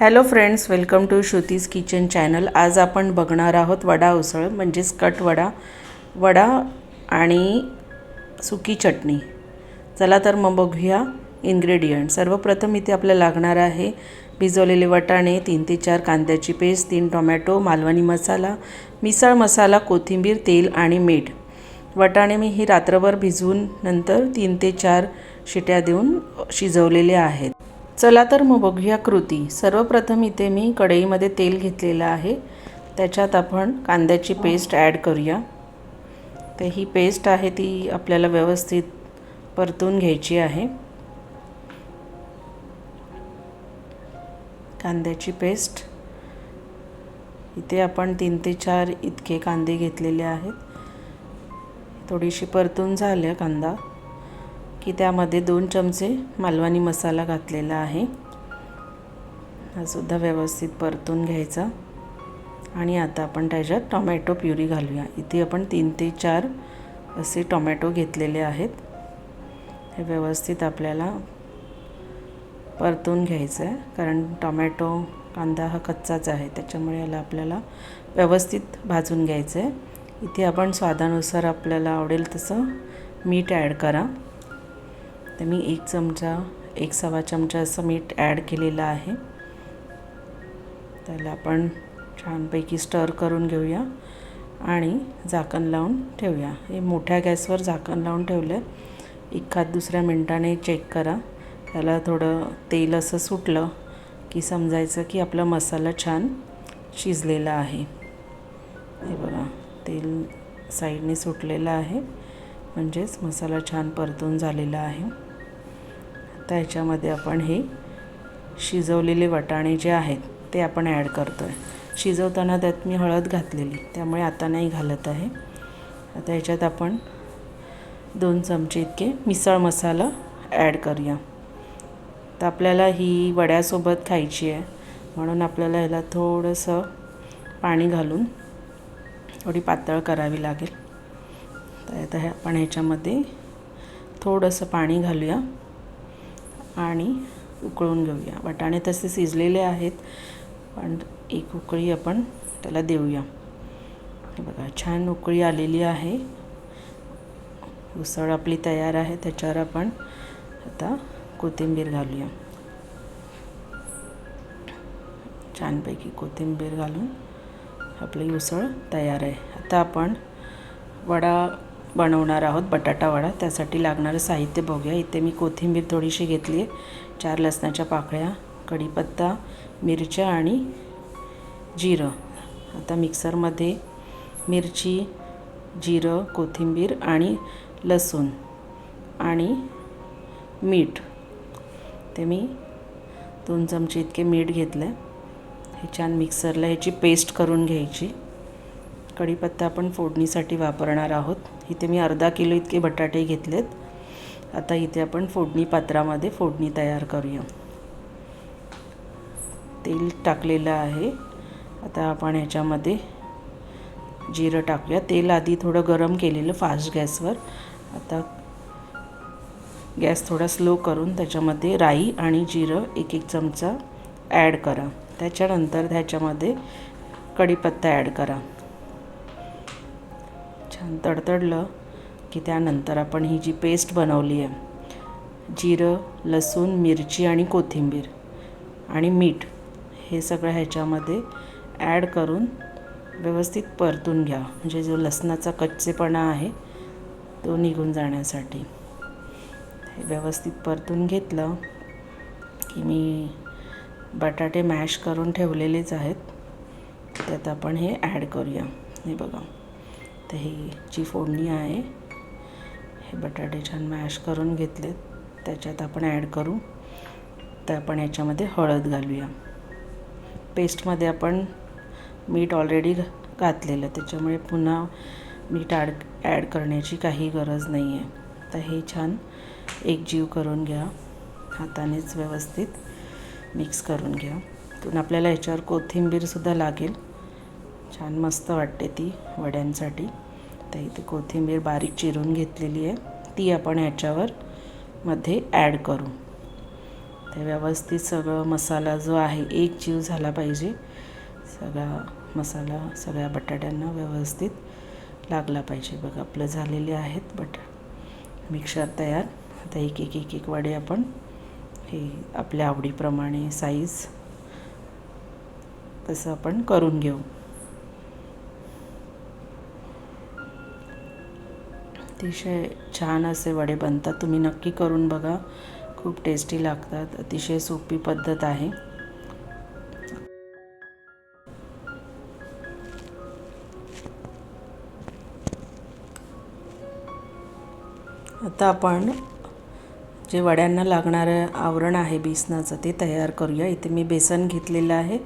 Hello friends welcome to Shruti's kitchen channel आज आपण बघणार आहोत वडा उसळ म्हणजेच कट वडा वडा आणि सुकी चटणी. चला तर मग बघूया इन्ग्रेडियंट सर्वप्रथम इथे आपल्याला लागणार आहे भिजवलेले वटाणे तीन ते चार कांद्याची पेस्ट तीन टोमॅटो मालवणी मसाला मिसळ मसाला कोथिंबीर तेल आणि मीठ. वटाणे मी ही रात्रभर भिजवून नंतर तीन ते चार शिट्या देऊन शिजवलेले आहेत. चला तर मग बघूया कृती. सर्वप्रथम इथे मी कढईमध्ये तेल घेतलेलं आहे. त्याच्यात आपण कांद्याची पेस्ट ॲड करूया. तर ही पेस्ट आहे ती आपल्याला व्यवस्थित परतून घ्यायची आहे. कांद्याची पेस्ट. इथे आपण तीन ते चार इतके कांदे घेतलेले आहेत. थोडीशी परतून झाल्या कांदा. की त्यामध्ये दोन चमचे मालवणी मसाला घातलेला आहे. हा सुद्धा व्यवस्थित परतून घ्यायचा. आणि आता आपण त्याच्यात टोमॅटो प्युरी घालूया. इथे आपण तीन ते चार असे टोमॅटो घेतलेले आहेत. हे व्यवस्थित आपल्याला परतून घ्यायचं आहे. कारण टोमॅटो कांदा हा कच्चाच आहे. त्याच्यामुळे याला आपल्याला व्यवस्थित भाजून घ्यायचं आहे. इथे आपण स्वादानुसार आपल्याला आवडेल तसं मीठ ॲड करा. तर मी एक चमचा एक सवा चमचा असं मीठ ॲड केलेलं आहे. त्याला आपण छानपैकी स्टर करून घेऊया आणि झाकण लावून ठेवूया. हे मोठ्या गॅसवर झाकण लावून ठेवलं. आहे एखाद दुसऱ्या मिनटाने चेक करा. त्याला थोडं तेल असं सुटलं की समजायचं की आपला मसाला छान शिजलेला आहे. हे बघा तेल साईडने सुटलेलं आहे. म्हणजेच मसाला छान परतून झालेला आहे. आता ह्याच्यामध्ये आपण हे शिजवलेले वाटाणे जे आहेत ते आपण ॲड करतो आहे शिजवताना त्यात मी हळद घातलेली त्यामुळे आता नाही घालत आहे. आता ह्याच्यात आपण दोन चमचे इतके मिसळ मसाला ॲड करूया. तर आपल्याला ही वड्यासोबत खायची आहे म्हणून आपल्याला ह्याला थोडंसं पाणी घालून थोडी पातळ करावी लागेल. तर आता आपण ह्याच्यामध्ये थोडंसं पाणी घालूया. आणि उकळून घेऊया. वाटाणे तसे शिजलेले आहेत पण एक उकळी आपण त्याला देऊया. हे बघा छान उकळी आलेली आहे. उसळ आपली तयार आहे त्याच्यावर आपण आता कोथिंबीर घालूया. छानपैकी कोथिंबीर घालून आपली उसळ तयार आहे. आता आपण वडा बनवणार आहोत बटाटावडा त्यासाठी लागणारं साहित्य बघूया. इथे मी कोथिंबीर थोडीशी घेतली आहे. चार लसणाच्या पाकळ्या कढीपत्ता मिरच्या आणि जिरं. आता मिक्सरमध्ये मिरची जिरं कोथिंबीर आणि लसूण आणि मीठ. ते मी दोन चमचे इतके मीठ घेतलं आहे. हे छान मिक्सरला ह्याची पेस्ट करून घ्यायची. कढीपत्ता आपण फोडणीसाठी वापरणार आहोत. इथे मी अर्धा किलो इतके बटाटे घेतलेत. आता इथे आपण फोडणी पात्रामध्ये फोडणी तयार करूया. तेल टाकलेलं आहे. आता आपण ह्याच्यामध्ये जिरं टाकूया. तेल आधी थोडं गरम केलेलं फास्ट गॅसवर. आता गॅस थोडा स्लो करून त्याच्यामध्ये राई आणि जिरं एक एक चमचा ॲड करा. त्याच्यानंतर त्याच्यामध्ये कढीपत्ता ॲड करा. छान तडतडलं की त्यानंतर आपण ही जी पेस्ट बनवली आहे जिरं लसूण मिरची आणि कोथिंबीर आणि मीठ हे सगळं ह्याच्यामध्ये ॲड करून व्यवस्थित परतून घ्या. म्हणजे जो लसणाचा कच्चेपणा आहे तो निघून जाण्यासाठी. हे व्यवस्थित परतून घेतलं की मी बटाटे मॅश करून ठेवलेलेच आहेत. त्यात आपण हे ॲड करूया. हे बघा. तर ही जी फोडणी आहे हे बटाटे छान मॅश करून घेतलेत. त्याच्यात आपण ॲड करू. तर आपण याच्यामध्ये हळद घालूया. पेस्टमध्ये आपण मीठ ऑलरेडी घातलेलं. त्याच्यामुळे पुन्हा मीठ ॲड ॲड करण्याची काही गरज नाही आहे तर हे छान एकजीव करून घ्या. हातानेच व्यवस्थित मिक्स करून घ्या. पण आपल्याला ह्याच्यावर कोथिंबीरसुद्धा लागेल. छान मस्त वाटते ती वड्यांसाठी. आता इथे कोथिंबीर बारीक चिरून घेतलेली आहे. ती आपण ह्याच्यावर मध्ये ॲड करू. ते व्यवस्थित सगळं मसाला जो आहे एक जीव झाला पाहिजे. सगळा मसाला सगळ्या बटाट्यांना व्यवस्थित लागला पाहिजे. बघा आपलं झालेले आहेत बटा मिक्सर तयार. आता एक एक एक एक वडे आपण हे आपल्या आवडीप्रमाणे साईज तसं आपण करून घेऊ. अतिशय छान असे वडे बनतात. तुम्ही नक्की करून बघा. खूप टेस्टी लागतात. अतिशय सोपी पद्धत आहे. आता आपण जे वड्यांना लागणारं आवरण आहे बेसनाचं ते तयार करूया. इथे मी बेसन घेतलेलं आहे.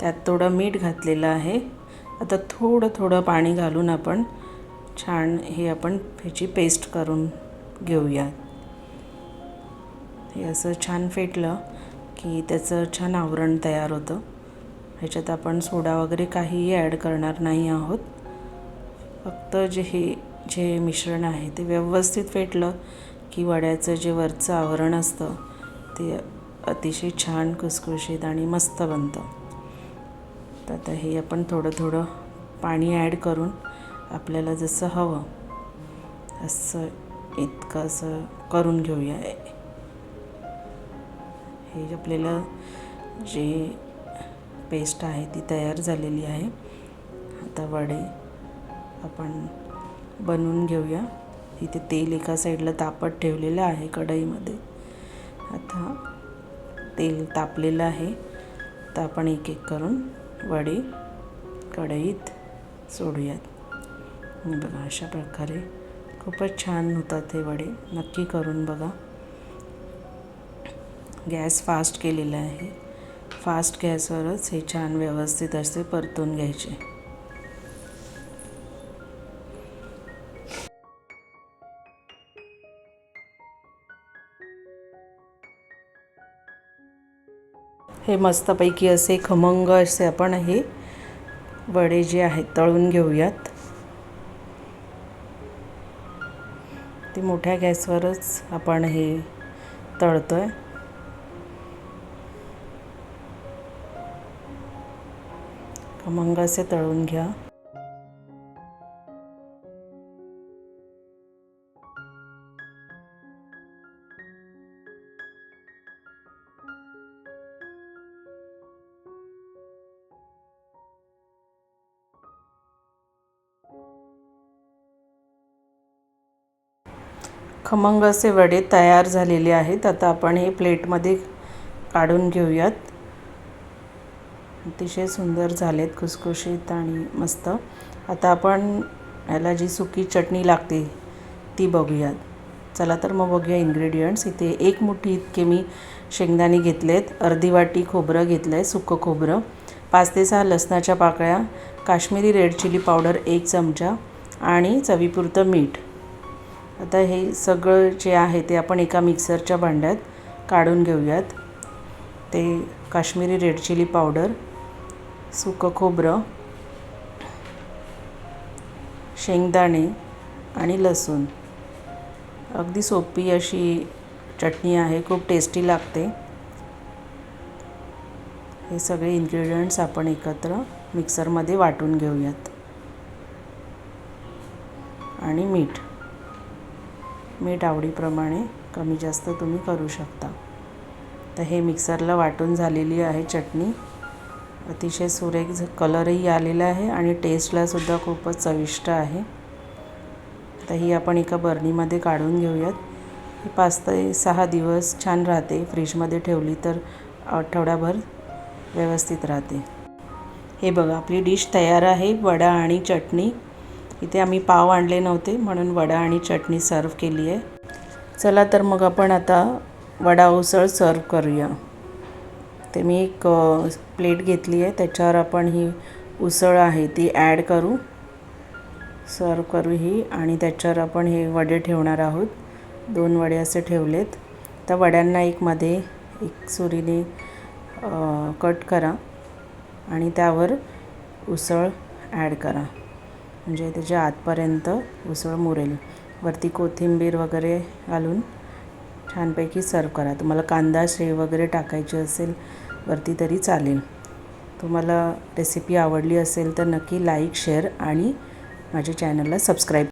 त्यात थोडं मीठ घातलेलं आहे. आता थोडं थोडं पाणी घालून आपण छान हे आपण ह्याची पेस्ट करून घेऊया. हे असं छान फेटलं की त्याचं छान आवरण तयार होतं. ह्याच्यात आपण सोडा वगैरे काहीही ॲड करणार नाही आहोत. फक्त जे हे जे मिश्रण आहे ते व्यवस्थित फेटलं की वड्याचं जे वरचं आवरण असतं ते अतिशय छान कुसकुशीत आणि मस्त बनतं. तर आता हे आपण थोडं थोडं पाणी ॲड करून आपल्याला जसं हवं असं इतकं असं करून घेऊया. हे आपल्याला जे पेस्ट आहे ती तयार झालेली आहे. आता वडे आपण बनवून घेऊया. इथे तेल एका साईडला तापत ठेवलेलं आहे कढईमध्ये. आता तेल तापलेलं आहे. तर आपण एक एक करून वडे कढईत सोडूयात. बघा अशा प्रकारे खूपच छान होतात हे वडे. नक्की करून बघा. गॅस फास्ट केलेला आहे. फास्ट गॅसवरच हे छान व्यवस्थित असे परतून घ्यायचे. हे मस्तपैकी असे खमंग असे आपण हे वडे जे आहेत तळून घेऊयात. ते मोठ्या गॅसवरच आपण हे तळतो आहे खमंग असे तळून घ्या. खमंग असे वडे तयार झालेले आहेत. आता आपण हे प्लेटमध्ये काढून घेऊयात. अतिशय सुंदर झालेत खुसखुशीत आणि मस्त. आता आपण याला जी सुकी चटणी लागते ती बघूयात. चला तर मग बघूया इन्ग्रेडियंट्स इथे एक मुठी इतके मी शेंगदाणे घेतलेत. अर्धी वाटी खोबरं घेतलं आहे सुकं खोबरं. पाच ते सहा लसणाच्या पाकळ्या काश्मीरी रेड चिली पावडर एक चमचा आणि चवीपुरतं मीठ. आता हे सगळं जे आहे ते आपण एका मिक्सरच्या भांड्यात काढून घेऊयात. ते काश्मीरी रेड चिली पावडर सुकं खोबरं शेंगदाणे आणि लसूण. अगदी सोपी अशी चटणी आहे खूप टेस्टी लागते. हे सगळे इन्ग्रेडियंट्स आपण एकत्र मिक्सरमध्ये वाटून घेऊयात. आणि मीठ. मीठ आवडीप्रमाणे कमी जास्त तुम्ही करू शकता. तर हे मिक्सरला वाटून झालेली आहे चटणी. अतिशय सुरेख कलरही आलेला आहे आणि टेस्टलासुद्धा खूपच चविष्ट आहे. तर ही आपण एका बर्नीमध्ये काढून घेऊयात. ही पाच ते सहा दिवस छान राहते. फ्रीजमध्ये ठेवली तर आठवड्याभर व्यवस्थित राहते. हे बघा आपली डिश तयार आहे. वडा आणि चटणी. इथे आम्ही पाव आणले नव्हते म्हणून वडा आणि चटणी सर्व केली आहे. चला तर मग आपण आता वडा उसळ सर्व करूया. ते मी एक प्लेट घेतली आहे त्याच्यावर आपण ही उसळ आहे ती ॲड करू. सर्व करू ही आणि त्याच्यावर आपण हे वडे ठेवणार आहोत. दोन वडे असे ठेवलेत. तर वड्यांना एक मध्ये एक सुरीने कट करा आणि त्यावर उसळ ॲड करा. म्हणजे त्याच्या आतपर्यंत उसळ मुरेल. वरती कोथिंबीर वगैरे घालून छानपैकी सर्व करा. तुम्हाला कांदा शेव वगैरे टाकायची असेल वरती तरी चालेल. तुम्हाला रेसिपी आवडली असेल तर नक्की लाईक शेअर आणि माझ्या चॅनलला सबस्क्राईब